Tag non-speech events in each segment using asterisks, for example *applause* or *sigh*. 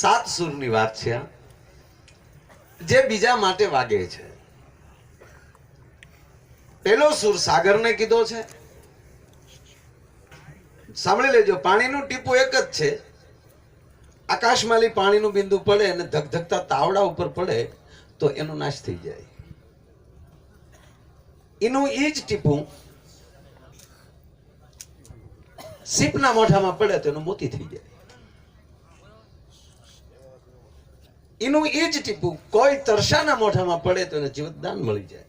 સાત સુરની વાત છે જે બીજા માટે વાગે છે. પેલો સુર સાગરને કીધો છે. સાંભળી લેજો, પાણીનું ટીપું એક જ છે. આકાશમાંથી પાણીનું બિંદુ પડે અને ધગધગતા તાવડા ઉપર પડે તો એનો નાશ થઈ જાય. એનું એ જ ટીપું સીપના મોઢામાં પડે તો એનું મોતી થઈ જાય. એનું એ જ ટીપું, કોઈ તરસાના મોઢામાં પડે તો એને જીવતદાન મળી જાય.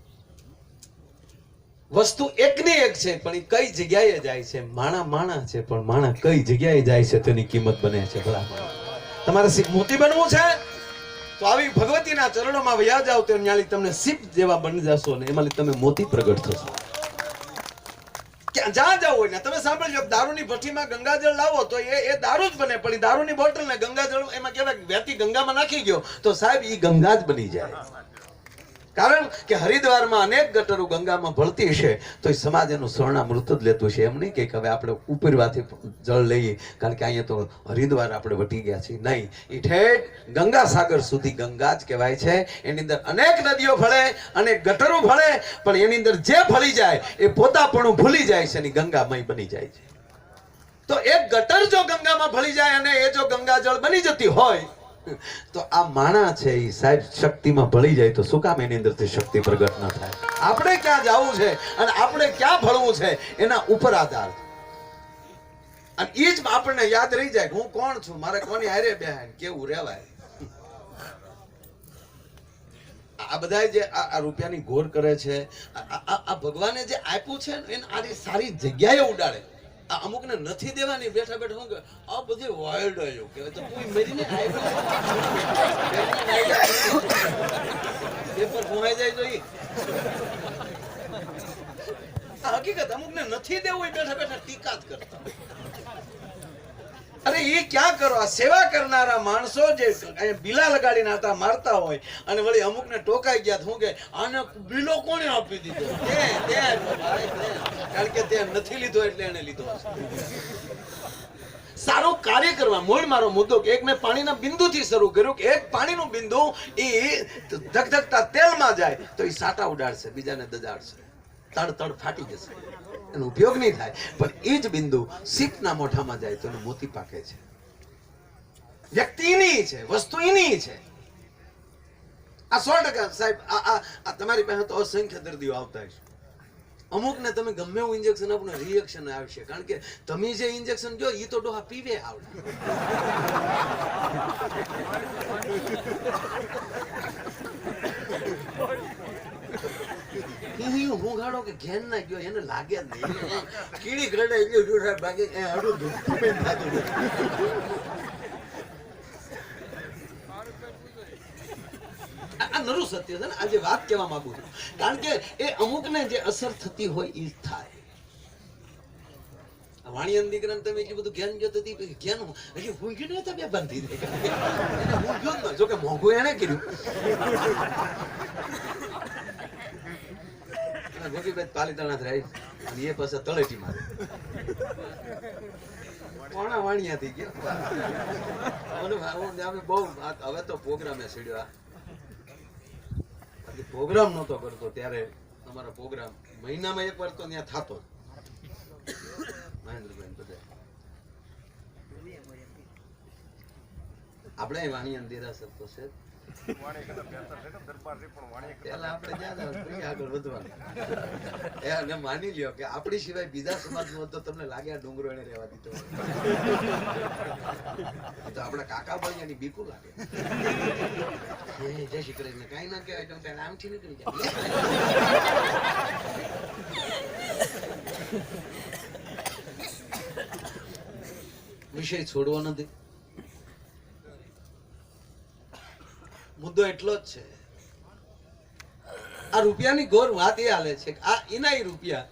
વસ્તુ એકની એક છે, પણ એ કઈ જગ્યાએ જાય છે? માણા માણા છે, પણ માણા કઈ જગ્યાએ જાય છે, તેની કિંમત બને છે ભલા તમારે મોતી બનવું છે? તો આવી ભગવતીના ચરણોમાં વ્યાજ આવતો ન્યાલી તમને સીપ જેવા બની જશો ને એમાં તમે મોતી પ્રગટ થશો. જ્યાં જાવ હોય ને, તમે સાંભળજો, દારૂની ભઠ્ઠીમાં ગંગાજળ લાવો તો એ એ દારૂ જ બને, પણ દારૂની બોટલ ને ગંગાજળ એમાં કહેવાય વ્યક્તિ ગંગામાં નાખી ગયો, તો સાહેબ એ ગંગા જ બની જાય. કારણ કે હરિદ્વારમાં અનેક ગટરો ગંગામાં ભળતી હશે તો એ સમાજ એનું સ્વર્ણામૃત જ લેતું છે. એમ નહીં કે હવે આપણે ઉપરવાથી જળ લઈએ, કારણ કે અહીંયા તો હરિદ્વાર આપણે વટી ગયા છીએ. નહીં. એ ઠેઠ ગંગા સાગર સુધી ગંગા જ કહેવાય છે. એની અંદર અનેક નદીઓ ભળે, અનેક ગટરો ભળે, પણ એની અંદર જે ભળી જાય, એ પોતાપણું ભૂલી જાય છે અને ગંગામય બની જાય છે. તો એક ગટર જો ગંગામાં ભળી જાય અને એ જો ગંગા જળ બની જતી હોય તો આ માણા છે એ સાહેબ, શક્તિમાં ભળી જાય તો શું કામ એની અંદરથી શક્તિ પ્રગટ ન થાય? આપણે ક્યાં જવું છે અને આપણે ક્યાં ભળવું છે એના ઉપર આધાર. અને એ જ આપણને યાદ રહી જાય હું કોણ છું? મારે કોની હારે બેહાય કેવું રહેવાય આ બધા જે આ રૂપિયાની ઘોર કરે છે, આ- ભગવાને જે આપ્યું છે એને આ સારી જગ્યાએ ઉડાડે. અમુકને નથી દેવાની, બેઠા બેઠા શું કે, આ બધી વાઇલ્ડ આવ્યો કે તો કોઈ મરીને પેપર ભોંહાઈ જાય તો. આ હકીકત, અમુકને નથી દેવું એ બેઠા બેઠા ટીકા જ કરતા. અરે એ ક્યાં કરો? આ સેવા કરનારા માણસો જે બીલા લગાડીને આટા મારતા હોય, અને વળી અમુકને ટોકાઈ ગયા હું કે, આને બીલો કોણે આપી દીધો? તે તે. કારણ કે તે નથી લીધો એટલે એને લીધો સારો કાર્ય કરવા. મૂળ મારો મુદ્દો કે એક મેં પાણીના બિંદુથી શરૂ કર્યું કે એક પાણીનું બિંદુ એ ધકધકતા તેલમાં જાય તો એ સાટા ઉડાડશે, બીજાને દજાડશે. તડ ફાટી જશે. એનો ઉપયોગ નહીં થાય. પણ એ જ બિંદુ સીપના મોઢામાં જાય તો એનું મોતી પાકે છે. વ્યક્તિ એની છે, વસ્તુ એની છે. આ સો ટકા સાહેબ આ તમારી પાસે તો અસંખ્ય દર્દીઓ આવતા હશે. અમુકને તમે ગમે એવું ઇન્જેક્શન આપો ને રિએક્શન આવશે. કારણ કે તમે જે ઇન્જેક્શન જો એ તો ડોહા પીવે આવડે. હું હુંઘાડો કે ઘેન ના ગયો, એને લાગે નહીં. કીડી કરડે એટલે ભાગે હડું ધૂપતું પણ થતું નથી. આ આ નરું સત્ય છે ને આજે વાત કહેવા માંગુ છું. કારણ કે એ અમુકને જે અસર થતી હોય એ થાય અમે બહુ હવે તો પ્રોગ્રામે સીડ્યો આ. પ્રોગ્રામ નહોતો કરતો ત્યારે અમારો પ્રોગ્રામ મહિનામાં એક વાર તો ત્યાં થતો. મહેન્દ્રભાઈ બધા. આપણે અંધેરા સર તો છે માની લ્યો કે આપણી સિવાય બીજા સમાજ નો તો તમને લાગે આ ડુંગરો એને રહેવા દીધો તો આપણા કાકા ભાઈ એની બીકું લાગે. *laughs* એ જય શ્રી કૃષ્ણ. કઈ ના કહેવાય તો કાંઈ આમથી નીકળી જાય વિષય છોડવો નથી. મુદ્દો એટલો જ છે. આ રૂપિયાની ગોર વાત એ હાલે છે આ એના રૂપિયા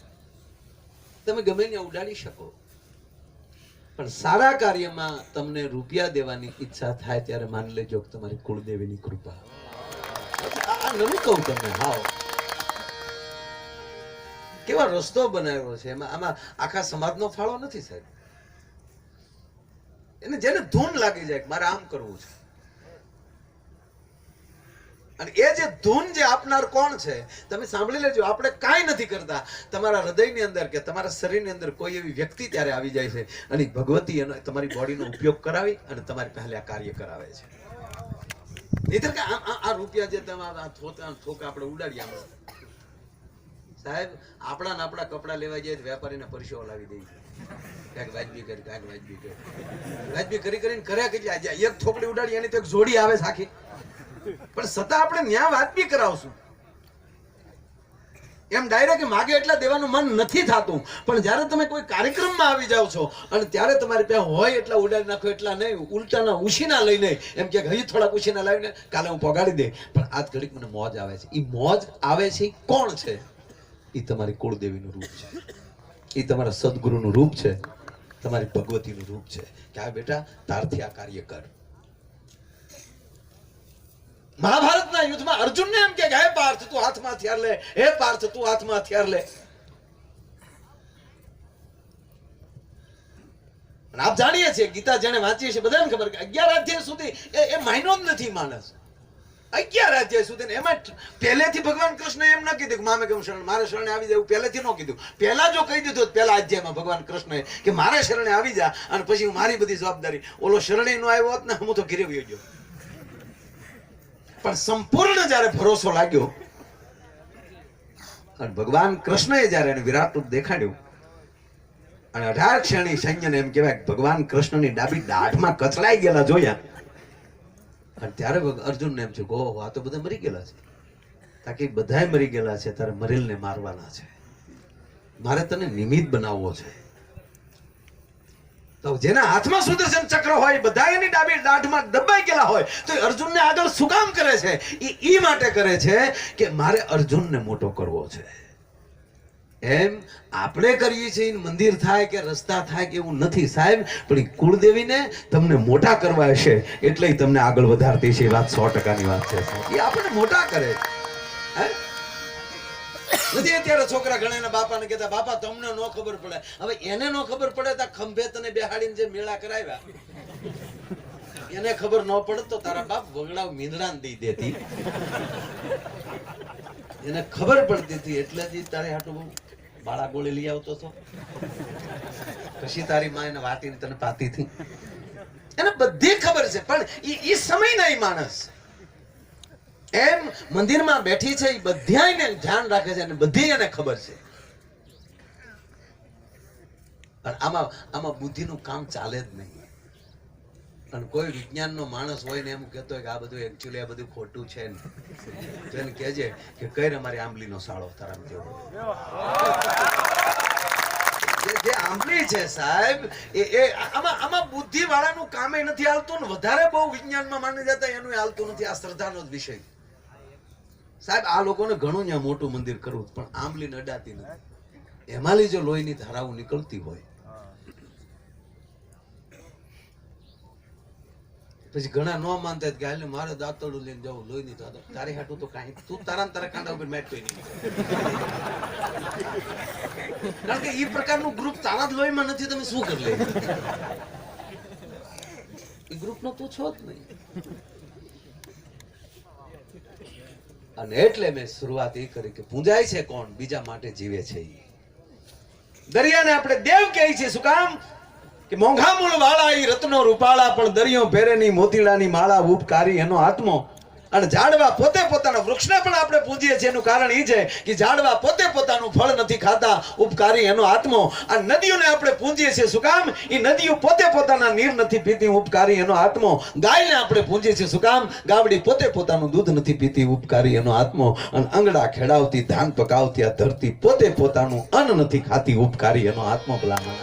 તમે ગમે ત્યાં ઉડાડી શકો. પણ સારા કાર્યમાં તમને રૂપિયા દેવાની ઈચ્છા થાય ત્યારે માની લેજો કે તમારી કુળદેવીની કૃપા. આ નવું કહું તમને હાવ કેવા રસ્તો બનાવ્યો છે? એમાં આમાં આખા સમાજનો ફાળો નથી સાહેબ. એને જેને ધૂન લાગી જાય મારે આમ કરવું છે. અને એ જે ધૂન જે આપનાર કોણ છે, તમે સાંભળી લેજો, આપણે કાંઈ નથી કરતા. તમારા હૃદયની અંદર કે તમારા શરીરની અંદર કોઈ એવી વ્યક્તિ ત્યારે આવી જાય છે અને ભગવતી એનો તમારી બોડીનો ઉપયોગ કરાવી અને તમારી પહેલે આ કાર્ય કરાવે છે. નહીતર કે આ રૂપિયા જે તમારા આ થોતા થોકા આપણે ઉડાડીએ આમ. સાહેબ, આપણા ને આપણા કપડા લેવા જાય વેપારીને પરસેવો લાવી દે કાંઈક વાજબી કરી, કાંઈક વાજબી કરી. વાજબી કરી કરીને કર્યા કેટલી? એક થોકડી ઉડાડી, એની તો એક જોડી આવે આખી. પણ છતાં આપણે ન્યા વાજબી કરાવશું. એમ ડાયરેક્ટ માગે એટલા દેવાનું મન નથી થતું. પણ જ્યારે તમે કોઈ કાર્યક્રમમાં આવી જાઓ છો, અને ત્યારે તમારે ત્યાં હોય એટલા ઉડાડી નાખો, એટલા નહીં, ઉલટાના ઉછીના લઈને, એમ કે હજી થોડાક ઉછીના લાવીને કાલે હું પગાડી દે. પણ આજ ઘડીક મને મોજ આવે છે. એ મોજ આવે છે કોણ છે? એ તમારી કુળદેવીનું રૂપ છે. એ તમારા સદગુરુનું રૂપ છે. તમારી ભગવતીનું રૂપ છે. કે આ બેટા તારથી આ કાર્ય કર. મહાભારતના યુદ્ધમાં અર્જુનને એમ કે હે પાર્થ, તું હાથમાં હથિયાર લે. હે પાર્થ, તું હાથમાં હથિયાર લે. આપ જાણીએ છીએ, ગીતા જેને વાંચીએ છીએ, બધાને ખબર કે અગિયાર અધ્યાય સુધી એ માયનો જ નથી માણસ. અગિયાર અધ્યાય સુધી એમાં પહેલેથી ભગવાન કૃષ્ણ એમ ન કીધું કે, મામે કેમ શરણ મારે શરણે આવી જાય પહેલેથી ન કીધું. પહેલા જો કહી દીધું પહેલા અધ્યાયમાં ભગવાન કૃષ્ણએ કે, મારે શરણે આવી જા અને પછી હું મારી બધી જવાબદારી. ઓલો શરણે નો આવ્યો હોત ને, હું તો ઘેરે ગયો. પણ સંપૂર્ણ જ્યારે ભરોસો લાગ્યો, અને ભગવાન કૃષ્ણએ જ્યારે એને વિરાટ રૂપ દેખાડ્યું, અને અઢાર ક્ષણી સૈન્યને એમ કહેવાય ભગવાન કૃષ્ણની ડાબી દાઢમાં કચડાઈ ગયેલા જોયા. અને ત્યારે અર્જુન અર્જુનને એમ છે ગો આ તો બધા મરી ગયેલા છે. તાકે બધાય મરી ગયેલા છે તારે મરેલને મારવાના છે. મારે તને નિમિત્ત બનાવવો છે. તો જેના હાથમાં સુદર્શન ચક્ર હોય બધા એની ડાબી દાઢમાં દબાઈ ગયેલા હોય, તો અર્જુનને આગળ શું કામ કરે છે? એ ઈ માટે કરે છે કે મારે અર્જુનને મોટો કરવો છે. એમ આપણે કરીએ છીએ મંદિર થાય કે રસ્તા થાય કે એવું નથી સાહેબ, પણ એ કુળદેવીને તમને મોટા કરવા હશે, એટલે તમને આગળ વધારતી છે, એ વાત સો ટકાની વાત છે એ આપણને મોટા કરે. હે? નથી, અત્યારે છોકરા ઘણા એના બાપાને કહેતા, બાપા, તમને નો ખબર પડે. હવે એને નો ખબર પડે તો ખંભે તને બેહાડીને જે મેળા કરાવ્યા, એને ખબર ન પડે તો તારા બાપ વગડાવ મીંદડાને દઈ દેતી. એને ખબર પડતી હતી, એટલે જ તારે હાટું બહુ બાળા ગોળી લઈ આવતો હતો. પછી તારી માં એને વાટીને તને પાતી હતી. એને બધી ખબર છે, પણ એ સમય નહીં માણસ. એમ મંદિરમાં બેઠી છે એ બધાયને ધ્યાન રાખે છે અને બધી એને ખબર છે. અને આમાં આમાં બુદ્ધિનું કામ ચાલે જ નહીં. અને કોઈ વિજ્ઞાનનો માણસ હોય ને એમ કહેતો હોય કે આ બધું એકચ્યુઅલી આ બધું ખોટું છે ને. તો એને કહેજે કે કઈ અમારી આંબલીનો સાળો તારામ જેવો. જે આંબલી છે સાહેબ, એ એ, આમાં આમાં બુદ્ધિ વાળાનું કામે નથી હાલતું ને વધારે બહુ વિજ્ઞાનમાં માની જતા એનું હાલતું નથી. આ શ્રદ્ધાનો જ વિષય. સાહેબ, આ લોકોને ઘણું ત્યાં મોટું મંદિર કરવું પણ આંબલી અડાતી નથી. એમાંલી જો લોહીની ધારાઓ નીકળતી હોય. પછી ઘણા ન માનતા કે હાલ મારે દાંતરડું લઈને જવું, લોહીની દાદા તારી હાટું તો કાંઈ તું તારા તારા કાંડા ઉપર મેટ નહીં કારણ કે એ પ્રકારનું ગ્રુપ તારા જ લોહીમાં નથી, તમે શું કરી લે? એ ગ્રુપનો તું છો જ નહીં. અને એટલે મેં શરૂઆત એ કરી કે પૂંજાય છે કોણ? બીજા માટે જીવે છે એ દરિયાને આપણે દેવ કહે છે, શું કામ? કે મોંઘા મૂળ વાળા એ રત્નો રૂપાળા, પણ દરિયો ભેરેની મોતીડાની માળા ઉપકારી એનો આત્મો અને ઝાડવા પોતે પોતાના વૃક્ષને પણ આપણે પૂજીએ છીએ. એનું કારણ એ છે કે ઝાડવા પોતે પોતાનું ફળ નથી ખાતા, ઉપકારી એનો આત્મો. આ નદીઓને આપણે પૂજીએ છીએ. શું કામ? એ નદીઓ પોતે પોતાના નીર નથી પીતી, ઉપકારી એનો આત્મો. ગાયને આપણે પૂજીએ છીએ. શું કામ? ગાવડી પોતે પોતાનું દૂધ નથી પીતી, ઉપકારી એનો આત્મો. અને અંગડા ખેડાવતી, ધાન પકાવતી, આ ધરતી પોતે પોતાનું અન્ન નથી ખાતી, ઉપકારી એનો આત્મો ભલામણ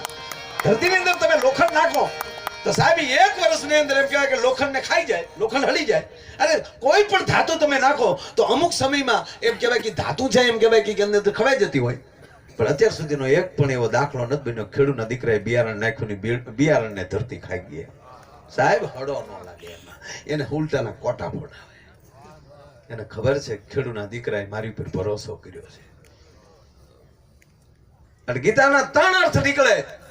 ધરતીની અંદર તમે લોખંડ નાખો. તો સાહેબ એક વર્ષની અંદર એમ કહેવાય કે લોખંડને ખાઈ જાય, લોખંડ હળી જાય. અરે, કોઈ પણ ધાતુ તમે નાખો, તો અમુક સમયમાં એમ કહેવાય કે ધાતુ છે, એમ કહેવાય કે અંદર ખવાઈ જતી હોય. પણ અત્યાર સુધીનો એક પણ એવો દાખલો નથી બન્યો. ખેડૂતના દીકરાએ બિયારણ નાખ્યું બિયારણને ધરતી ખાઈ ગઈ સાહેબ, હળો ન લાગે એમાં. એને ઉલટાના કોટા ફોડાવે. એને ખબર છે ખેડૂના દીકરાએ મારી ઉપર ભરોસો કર્યો છે. અને ગીતાના ત્રણ અર્થ નીકળે.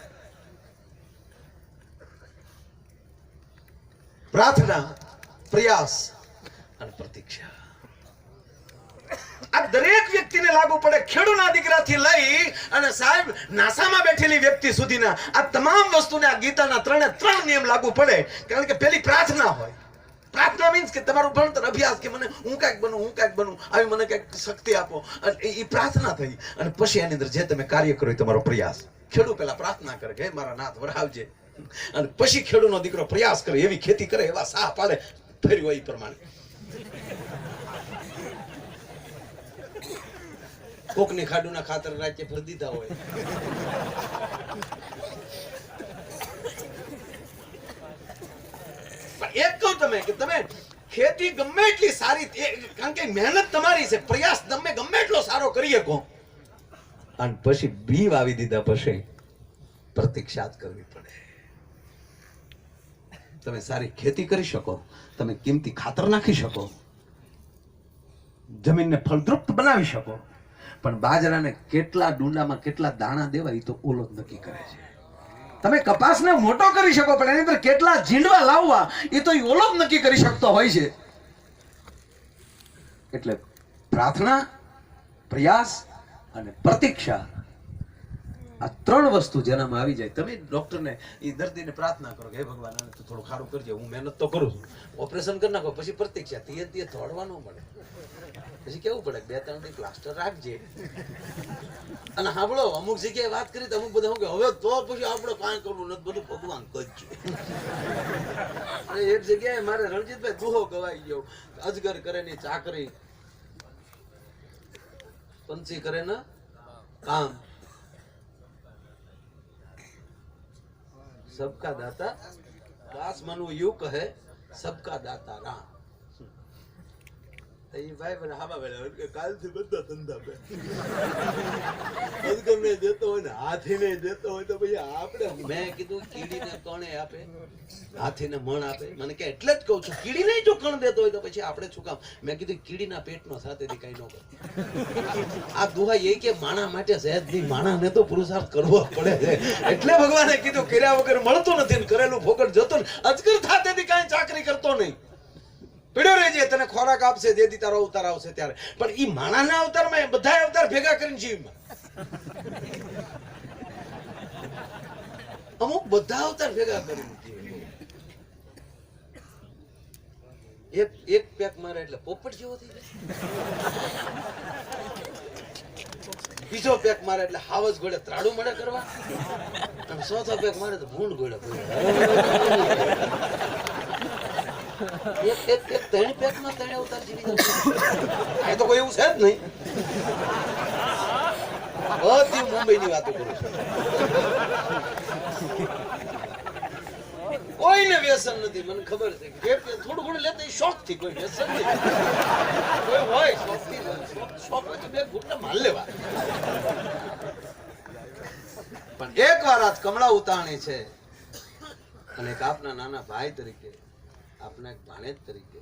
પ્રાર્થના, પ્રયાસ અને પ્રતીક્ષા. દરેક વ્યક્તિને લાગુ પડે ખેડૂના દીકરાથી લઈ અને સાહેબ, નાસામાં બેઠેલી વ્યક્તિ સુધીના આ તમામ વસ્તુને આ ગીતાના ત્રણે ત્રણ નિયમ લાગુ પડે. કારણ કે પેલી પ્રાર્થના હોય. પ્રાર્થના મીન્સ કે તમારું ભણતર, અભ્યાસ કે મને હું કાંઈક બનું, હું કાંઈક બનું, આવી મને કાંઈક શક્તિ આપો. અને એ- પ્રાર્થના થઈ. અને પછી એની અંદર જે તમે કાર્ય કરો તમારો પ્રયાસ. ખેડૂત પહેલા પ્રાર્થના કરે કે મારા નાથ વરાવજે અને પછી ખેડૂતનો દીકરો પ્રયાસ કરે, એવી ખેતી કરે, એવા સાહ પાડે ફેર્યો એ પ્રમાણે. કોકને ખાડુના ખાતર રાજ્ય ભરી દીધા હોય. એક કહું તમે કે તમે ખેતી ગમે એટલી સારી કારણ કે મહેનત તમારી છે, પ્રયાસ તમે ગમે એટલો સારો કરી શકો અને પછી બી વાવી દીધા પછી પ્રતીક્ષા કરવી પડે. તમે સારી ખેતી કરી શકો, તમે કિંમતી ખાતર નાખી શકો, જમીનને ફળદ્રુપ્ત બનાવી શકો. પણ બાજરાને કેટલા ડુંડામાં કેટલા દાણા દેવા એ તો ઓલો નક્કી કરે છે. તમે કપાસને મોટો કરી શકો, પણ એની અંદર કેટલા ઝીંડવા લાવવા એ તો ઓલો નક્કી કરી શકતો હોય છે. એટલે પ્રાર્થના, પ્રયાસ અને પ્રતીક્ષા આ ત્રણ વસ્તુ જેનામાં આવી જાય. તમે ડોક્ટરને એ દર્દીને પ્રાર્થના કરો કે, હે ભગવાન, આને તું થોડું ખારું કરજે, હું મહેનત તો કરું છું. ઓપરેશન કરી નાખો, પછી પ્રતીક્ષા તે તે દોડવા ન મળે. પછી કેવું પડે? બે, ત્રણ પ્લાસ્ટર રાખજે. અને સાંભળો અમુક જગ્યાએ વાત કરી તો અમુક બધા કે, હવે તો પછી આપણે કાંઈ કરવું નથી, બધું ભગવાન અને એક જગ્યાએ મારે રણજીતભાઈ દુહો ગવાઈ ગયો. અજગર કરે ની ચાકરી. પંચી કરે ને કામ. सबका दाता दास मनु यू कहे सबका दाता राम હાથીને મણ આપે. મને કે એટલે જ કહું છું કીડીને જો કણ દેતો હોય તો પછી આપણે શું કામ? મેં કીધું, કીડીના પેટનો સાથેથી કઈ ન આ દુહા એ કે માણા માટે સહેજ નહીં માણાને તો પુરુષાર્થ કરવો પડે છે. એટલે ભગવાને કીધું, કર્યા વગર મળતું નથી ને કરેલું ફોકટ જતો ને અજગર સાથેથી કાંઈ ચાકરી કરતો નહીં. પીડ્યો રહેજે, તને ખોરાક આપશે જેથી તારો અવતાર આવશે ત્યારે. પણ એ માણાના અવતારમાં બધા અવતાર ભેગા કરીને જીવમાં. અમુક બધા અવતાર ભેગા કરીને એક એક પેક મારે એટલે પોપટ જેવો થઈ જાય બીજો પેક મારે એટલે હાવસ ગોળે ત્રાડું મળે કરવા. અને ચોથો પેક મારે તો ભૂંડ ઘોડે કોઈને વ્યસન નથી, મને ખબર છે કે થોડું ઘણું લેતા શોખથી કોઈ વ્યસન નહીં કોઈ હોય. શોખ- થી બે ઘૂંટડા માલ લેવા. પણ એક વાર કમળા ઉતાણી છે. અને એક આપના નાના ભાઈ તરીકે આપના ભાણેજ તરીકે.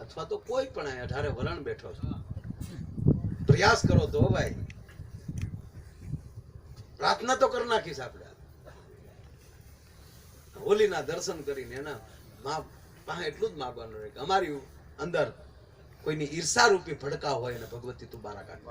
અથવા તો કોઈ પણ અઢારે વલણ બેઠો છે. પ્રયાસ કરો તો ભાઈ. પ્રાર્થના તો કરી નાખીશ આપણે. હોલીના દર્શન કરીને એના મા પાસે એટલું જ માગવાનું રહે કે અમારી અંદર કોઈની ઈર્ષા રૂપી ભડકા હોય અને ભગવતી તું બારા કાઢ